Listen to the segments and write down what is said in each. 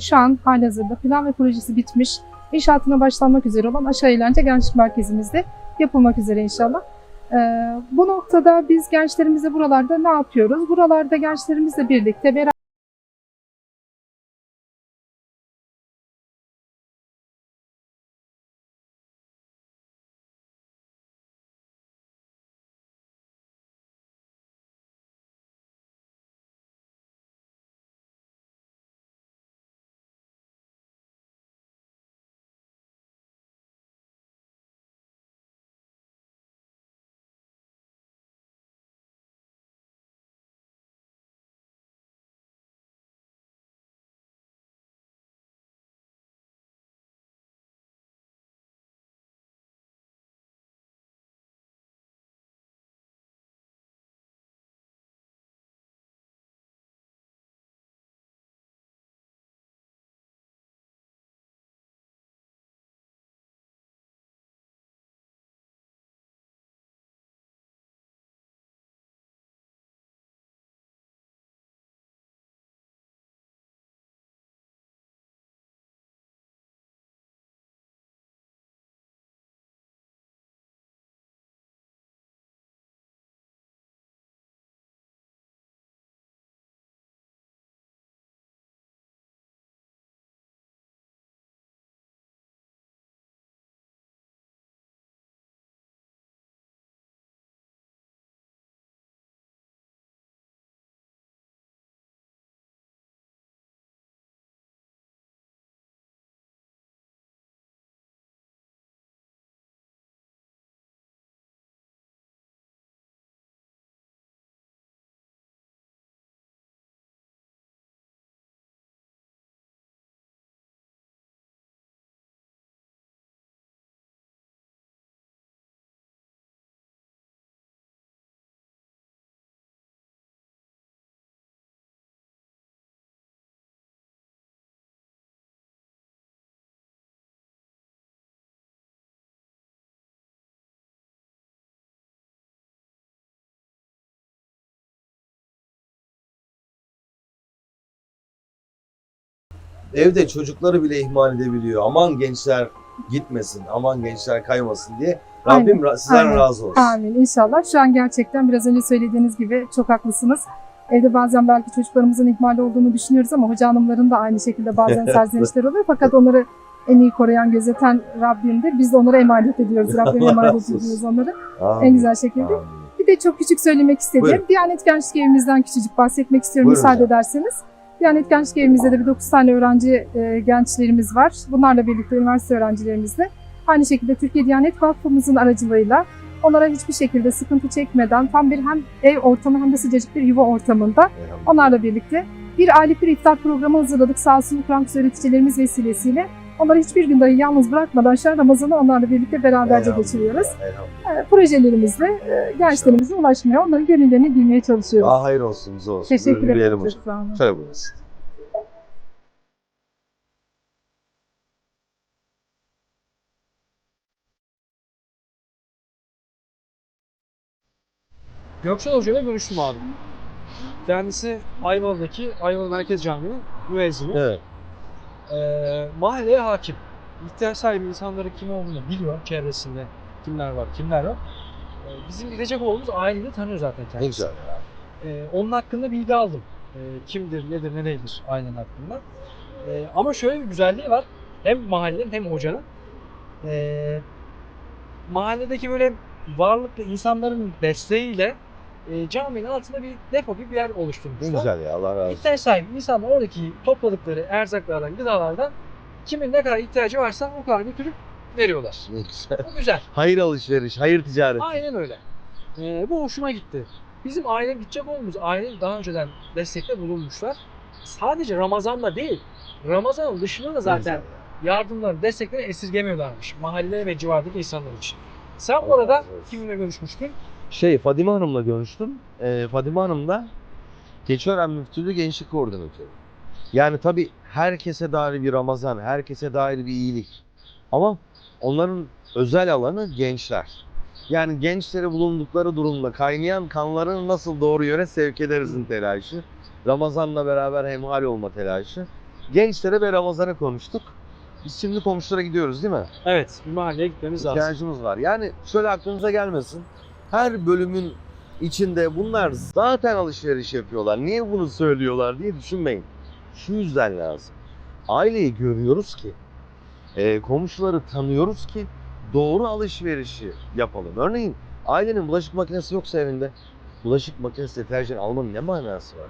Şu an halihazırda plan ve projesi bitmiş, inşaatına başlanmak üzere olan Aşağı Eğlence Gençlik Merkezimizde yapılmak üzere inşallah. Ee, bu noktada biz gençlerimizle buralarda ne yapıyoruz? Buralarda gençlerimizle birlikte beraber Evde çocukları bile ihmal edebiliyor. Aman gençler gitmesin, aman gençler kaymasın diye. Rabbim ra- sizden aynen. razı olsun. Amin inşallah. Şu an gerçekten biraz önce söylediğiniz gibi çok haklısınız. Evde bazen belki çocuklarımızın ihmal olduğunu düşünüyoruz ama hoca hanımların da aynı şekilde bazen serzenişler oluyor. Fakat onları en iyi koruyan, gözeten Rabbimdir. Biz de onlara emanet ediyoruz. Rabbime emanet ediyoruz onları Amin. en güzel şekilde. Amin. Bir de çok küçük söylemek istediğim Buyurun. Diyanet Gençlik Evimizden küçücük bahsetmek istiyorum Buyurun müsaade hocam. ederseniz. Diyanet Gençlik Evimizde de bir 9 tane öğrenci e, gençlerimiz var. Bunlarla birlikte üniversite öğrencilerimizle aynı şekilde Türkiye Diyanet Vakfımızın aracılığıyla onlara hiçbir şekilde sıkıntı çekmeden tam bir hem ev ortamı hem de sıcacık bir yuva ortamında onlarla birlikte bir aylık bir iftar programı hazırladık sağ olsun kursu öğreticilerimiz vesilesiyle. Onları hiçbir gün dahi yalnız bırakmadan an Ramazan'ı onlarla birlikte beraberce Elhamdülillah, geçiriyoruz. elhamdülillah. E, projelerimizle e, gençlerimize ulaşmaya, onların gönüllerini bilmeye çalışıyoruz. Daha hayır olsun, bize olsun. Teşekkür ederim. hocam. Sağ olun. Şöyle buyurun. Göksel Hoca ile görüştüm abi. Kendisi Ayvalık'taki Ayvalık Merkez Camii'nin müezzini. Evet. Ee, mahalleye hakim. İhtiyaç sahibi insanların kim olduğunu biliyor çevresinde. Kimler var, kimler yok. Ee, bizim gidecek olduğumuz aileyi de tanıyor zaten kendisi. Ne güzel. Ee, onun hakkında bilgi aldım. Ee, kimdir, nedir, ne değildir ailenin hakkında. Ee, ama şöyle bir güzelliği var. Hem mahallenin hem hocanın. Ee, mahalledeki böyle varlıklı insanların desteğiyle e, caminin altında bir depo gibi bir yer Ne oluşturmuşlar. güzel ya, Allah razı olsun. İhtiyaç sahibi insanlar oradaki topladıkları erzaklardan, gıdalardan kimin ne kadar ihtiyacı varsa o kadar götürüp veriyorlar. Ne güzel. Bu güzel. Hayır alışveriş, hayır ticaret. Aynen öyle. Ee, bu hoşuma gitti. Bizim aile gidecek olduğumuz aile daha önceden destekte bulunmuşlar. Sadece Ramazan'da değil, Ramazan'ın dışında da zaten yardımları, destekleri esirgemiyorlarmış. Mahalle ve civardaki insanlar için. Sen orada kiminle görüşmüştün? Şey, Fadime Hanım'la görüştüm. Ee, Fadime Hanım da Keçiören Müftülüğü Gençlik Koordinatörü. Yani tabii herkese dair bir Ramazan, herkese dair bir iyilik. Ama onların özel alanı gençler. Yani gençleri bulundukları durumda kaynayan kanlarını nasıl doğru yöne sevk ederizin telaşı. Ramazan'la beraber hemhal olma telaşı. gençlere ve Ramazan'a konuştuk. Biz şimdi komşulara gidiyoruz değil mi? Evet, bir mahalleye gitmemiz lazım. İhtiyacımız var. Yani şöyle aklınıza gelmesin. Her bölümün içinde bunlar zaten alışveriş yapıyorlar. Niye bunu söylüyorlar diye düşünmeyin. Şu yüzden lazım. Aileyi görüyoruz ki, e, komşuları tanıyoruz ki doğru alışverişi yapalım. Örneğin ailenin bulaşık makinesi yoksa evinde bulaşık makinesi deterjan almanın ne manası var?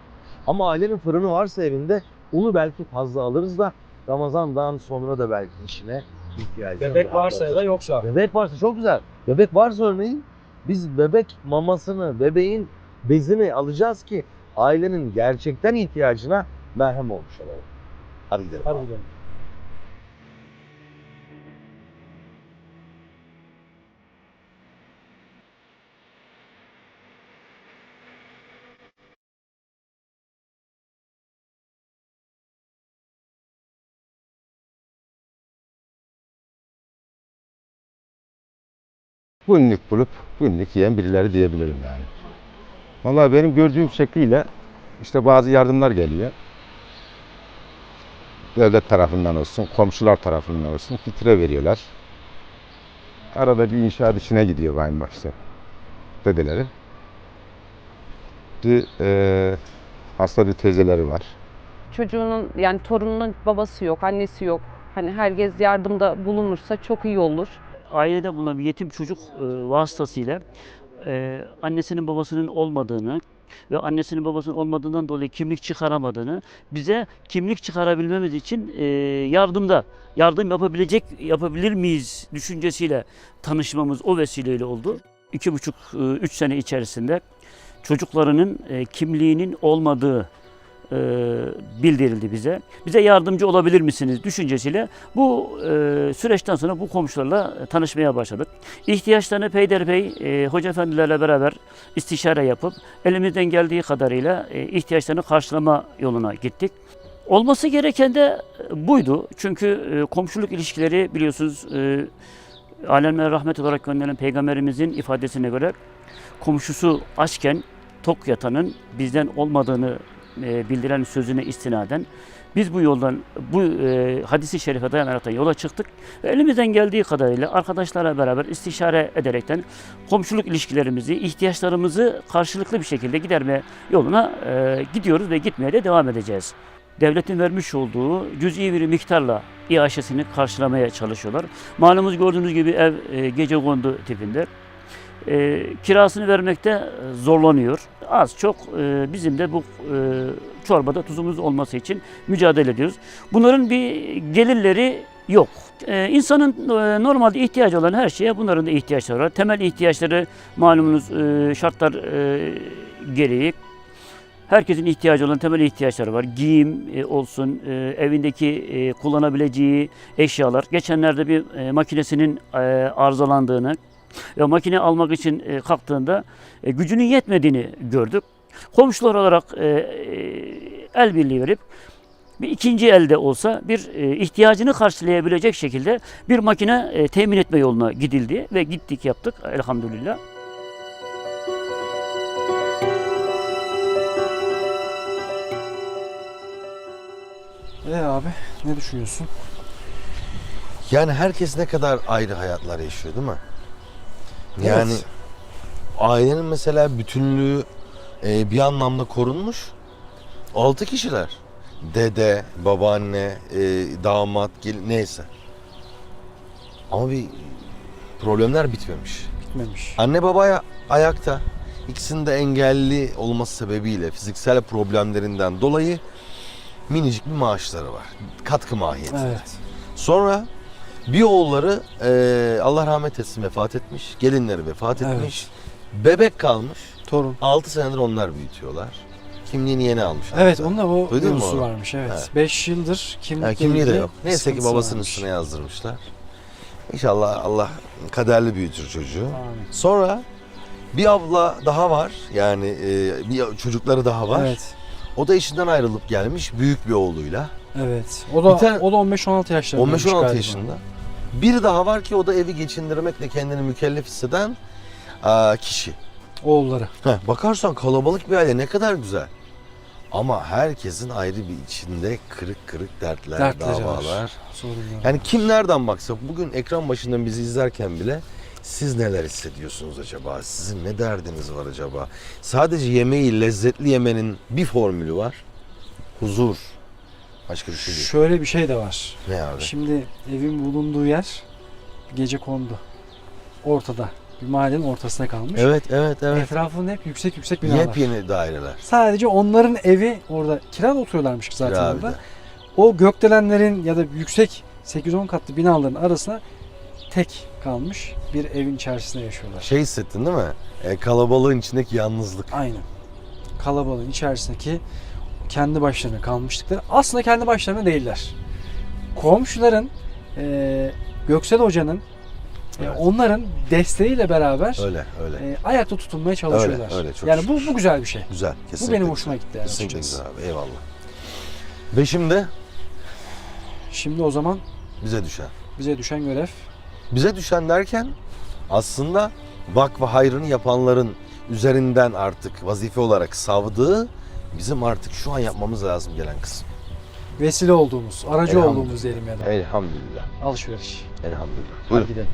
Ama ailenin fırını varsa evinde unu belki fazla alırız da Ramazan'dan sonra da belki işine ihtiyacı Bebek varsa ya da yoksa. Bebek varsa çok güzel. Bebek varsa örneğin biz bebek mamasını, bebeğin bezini alacağız ki ailenin gerçekten ihtiyacına merhem olmuş olalım. Hadi gidelim. Hadi gidelim. Günlük bulup günlük yiyen birileri diyebilirim yani. Vallahi benim gördüğüm şekliyle işte bazı yardımlar geliyor. Devlet tarafından olsun, komşular tarafından olsun fitre veriyorlar. Arada bir inşaat işine gidiyor benim işte dedeleri. Bir e, hasta bir teyzeleri var. çocuğunun yani torununun babası yok, annesi yok. Hani herkes yardımda bulunursa çok iyi olur. Ailede bulunan bir yetim çocuk e, vasıtasıyla e, annesinin babasının olmadığını ve annesinin babasının olmadığından dolayı kimlik çıkaramadığını bize kimlik çıkarabilmemiz için e, yardımda yardım yapabilecek yapabilir miyiz düşüncesiyle tanışmamız o vesileyle oldu. İki buçuk üç sene içerisinde çocuklarının kimliğinin olmadığı e, bildirildi bize. Bize yardımcı olabilir misiniz düşüncesiyle bu e, süreçten sonra bu komşularla tanışmaya başladık. İhtiyaçlarını peyderpey e, hoca efendilerle beraber istişare yapıp elimizden geldiği kadarıyla e, ihtiyaçlarını karşılama yoluna gittik. Olması gereken de e, buydu. Çünkü e, komşuluk ilişkileri biliyorsunuz e, alemlere rahmet olarak gönderen peygamberimizin ifadesine göre komşusu açken tok yatanın bizden olmadığını e, bildiren sözüne istinaden biz bu yoldan bu e, hadisi şerife dayanarak da yola çıktık ve elimizden geldiği kadarıyla arkadaşlarla beraber istişare ederekten komşuluk ilişkilerimizi, ihtiyaçlarımızı karşılıklı bir şekilde giderme yoluna e, gidiyoruz ve gitmeye de devam edeceğiz. Devletin vermiş olduğu cüz'i bir miktarla iaşesini karşılamaya çalışıyorlar. Malumunuz gördüğünüz gibi ev e, gece kondu tipinde. E, kirasını vermekte zorlanıyor. Az çok e, bizim de bu e, çorbada tuzumuz olması için mücadele ediyoruz. Bunların bir gelirleri yok. E, insanın e, normalde ihtiyacı olan her şeye bunların da ihtiyaçları var. Temel ihtiyaçları malumunuz e, şartlar e, gereği Herkesin ihtiyacı olan temel ihtiyaçları var. Giyim e, olsun, e, evindeki e, kullanabileceği eşyalar. Geçenlerde bir e, makinesinin e, arızalandığını ve makine almak için e, kalktığında e, gücünün yetmediğini gördük. Komşular olarak e, e, el birliği verip bir ikinci elde olsa bir e, ihtiyacını karşılayabilecek şekilde bir makine e, temin etme yoluna gidildi ve gittik yaptık elhamdülillah. E abi ne düşünüyorsun? Yani herkes ne kadar ayrı hayatlar yaşıyor değil mi? Yani Evet. ailenin mesela bütünlüğü e, bir anlamda korunmuş. Altı kişiler. Dede, babaanne, e, damat, gelin neyse. Ama bir problemler bitmemiş. Bitmemiş. Anne baba ayakta. İkisinin de engelli olması sebebiyle fiziksel problemlerinden dolayı minicik bir maaşları var. Katkı mahiyetinde. Evet. Sonra bir oğulları eee, Allah rahmet etsin vefat etmiş. Gelinleri vefat Evet. etmiş. Bebek kalmış. Torun. 6 senedir onlar büyütüyorlar. Kimliğini yeni almışlar. Evet onda o Duydun mu mevzusu onu? varmış evet. Evet. 5 yıldır kimlik Yani kimliği de ilgili yok. Neyse ki sıkıntısı babasının varmış. üstüne yazdırmışlar. İnşallah Allah kaderli büyütür çocuğu. Amin. Sonra bir abla daha var. Yani eee, bir çocukları daha var. Evet. O da eşinden ayrılıp gelmiş büyük bir oğluyla. Evet. O da Bir tane- o da 15-16 yaşlarında. 15-16 yaşında. Bir daha var ki o da evi geçindirmekle kendini mükellef hisseden aa, kişi. Oğulları. Heh, bakarsan kalabalık bir aile ne kadar güzel. Ama herkesin ayrı bir içinde kırık kırık dertler, Dertleri var. davalar. Sorunlar. Yani kim nereden baksa bugün ekran başından bizi izlerken bile siz neler hissediyorsunuz acaba? Sizin ne derdiniz var acaba? Sadece yemeği lezzetli yemenin bir formülü var. Huzur. Başka bir şey değil. Şöyle bir şey de var. Ne abi? Şimdi evin bulunduğu yer gece kondu. Ortada. Bir mahallenin ortasına kalmış. Evet, evet, evet. Etrafında hep yüksek yüksek binalar. Yepyeni daireler. Sadece onların evi orada kirada oturuyorlarmış zaten Kira orada. O gökdelenlerin ya da yüksek 8-10 katlı binaların arasına tek kalmış bir evin içerisinde yaşıyorlar. Şey hissettin değil mi? E, kalabalığın içindeki yalnızlık. Aynen. Kalabalığın içerisindeki kendi başlarına kalmışlıkları aslında kendi başlarına değiller. Komşuların e, Göksel Hoca'nın e, Evet. onların desteğiyle beraber Öyle, öyle. e, ayakta tutunmaya çalışıyorlar. Öyle, öyle, çok yani bu, bu güzel bir şey. Güzel, Bu kesinlikle. benim güzel. hoşuma gitti yani Kesinlikle güzel abi, eyvallah. Ve şimdi Şimdi o zaman bize düşen. bize düşen görev Bize düşen derken aslında vakfı hayrını yapanların üzerinden artık vazife olarak savdığı bizim artık şu an yapmamız lazım gelen kısım. vesile olduğumuz, aracı Elhamdülillah. olduğumuz diyelim ya da. Elhamdülillah. Alışveriş. Elhamdülillah. Hadi Buyurun. gidelim.